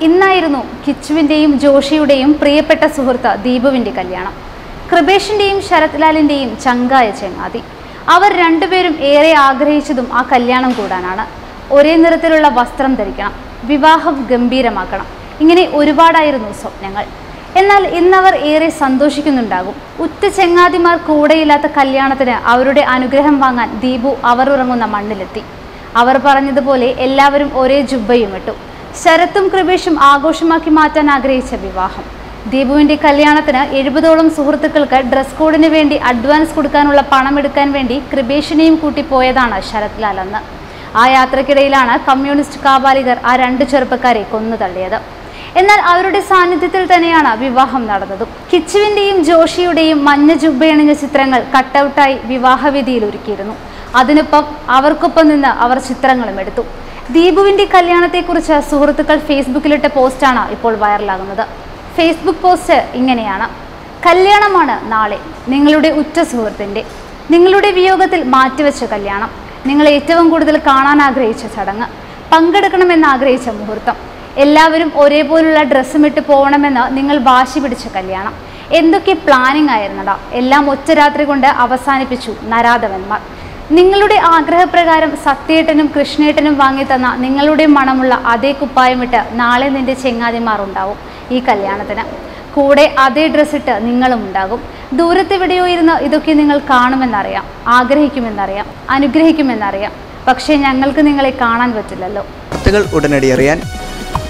ഇന്നായിരുന്നു കിച്ചുവിന്റെയും ജോഷിയുടെയും പ്രിയപ്പെട്ട സുഹൃത്ത് ദീപുവിന്റെ കല്യാണം. കൃപേഷിന്റെയും ശരത് ലാലിന്റെയും ചങ്കായ ചെങ്ങാതി. അവർ രണ്ടുപേരും ഏറെ ആഗ്രഹിച്ചതും ആ കല്യാണം കൂടാനാണ്. ഒരേ നിറത്തിലുള്ള വസ്ത്രം ധരിക്കണം വിവാഹം ഗംഭീരമാക്കണം. ഇങ്ങനെ ഒരുപാടായിരുന്നു സ്വപ്നങ്ങൾ. എന്നാൽ ഇന്നവർ ഏറെ സന്തോഷിക്കുന്നുണ്ടാകും. ഉറ്റ ചെങ്ങാതിമാർ കൂടെയില്ലാത്ത കല്യാണത്തിന് അവരുടെ അനുഗ്രഹം വാങ്ങാൻ ദീപു അവർ ഉറങ്ങുന്ന മണ്ണിലെത്തി. അവർ പറഞ്ഞതുപോലെ എല്ലാവരും ഒരേ ജുബ്ബയും ഇട്ടു. ശരത്തും കൃപേഷും ആഘോഷമാക്കി മാറ്റാൻ ആഗ്രഹിച്ച വിവാഹം. ദീപുവിന്റെ കല്യാണത്തിന് എഴുപതോളം സുഹൃത്തുക്കൾക്ക് ഡ്രസ് കോഡിന് വേണ്ടി അഡ്വാൻസ് കൊടുക്കാനുള്ള പണം എടുക്കാൻ വേണ്ടി കൃപേഷിനെയും കൂട്ടി പോയതാണ് ശരത് ലാൽ അന്ന്. ആ യാത്രക്കിടയിലാണ് കമ്മ്യൂണിസ്റ്റ് കാബാലികർ ആ രണ്ട് ചെറുപ്പക്കാരെ കൊന്നു തള്ളിയത്. എന്നാൽ അവരുടെ സാന്നിധ്യത്തിൽ തന്നെയാണ് വിവാഹം നടന്നത്. കിച്ചുവിന്റെയും ജോഷിയുടെയും മഞ്ഞ ജുബ്ബയണിഞ്ഞ ചിത്രങ്ങൾ കട്ടൗട്ടായി വിവാഹവേദിയിൽ ഒരുക്കിയിരുന്നു. അതിനൊപ്പം അവർക്കൊപ്പം നിന്ന് അവർ ചിത്രങ്ങളും എടുത്തു. ദീപുവിന്റെ കല്യാണത്തെക്കുറിച്ച് സുഹൃത്തുക്കൾ ഫേസ്ബുക്കിലിട്ട പോസ്റ്റാണ് ഇപ്പോൾ വൈറലാകുന്നത്. ഫേസ്ബുക്ക് പോസ്റ്റ് ഇങ്ങനെയാണ്. കല്യാണമാണ് നാളെ. നിങ്ങളുടെ ഉറ്റ സുഹൃത്തിന്റെ നിങ്ങളുടെ വിയോഗത്തിൽ മാറ്റിവെച്ച കല്യാണം. നിങ്ങൾ ഏറ്റവും കൂടുതൽ കാണാൻ ആഗ്രഹിച്ച ചടങ്ങ്. പങ്കെടുക്കണമെന്ന് ആഗ്രഹിച്ച മുഹൂർത്തം. എല്ലാവരും ഒരേപോലുള്ള ഡ്രസ്സും ഇട്ട് പോകണമെന്ന് നിങ്ങൾ വാശി പിടിച്ച കല്യാണം. എന്തൊക്കെ പ്ലാനിങ് ആയിരുന്നടാ എല്ലാം ഒറ്റ രാത്രി കൊണ്ട് അവസാനിപ്പിച്ചു നരാധവന്മാർ. നിങ്ങളുടെ ആഗ്രഹപ്രകാരം സത്യേട്ടനും കൃഷ്ണേട്ടനും വാങ്ങിത്തന്ന നിങ്ങളുടെ മണമുള്ള അതേ കുപ്പായം ഇട്ട് നാളെ നിന്റെ ചെങ്ങാതിമാർ ഉണ്ടാവും ഈ കല്യാണത്തിന്. കൂടെ അതേ ഡ്രസ്സ് ഇട്ട് നിങ്ങളും ഉണ്ടാകും. ദൂരത്തെവിടെയോ ഇരുന്ന് ഇതൊക്കെ നിങ്ങൾ കാണുമെന്നറിയാം ആഗ്രഹിക്കുമെന്നറിയാം അനുഗ്രഹിക്കുമെന്നറിയാം. പക്ഷേ ഞങ്ങൾക്ക് നിങ്ങളെ കാണാൻ പറ്റില്ലല്ലോ. ഉടനടി അറിയാൻ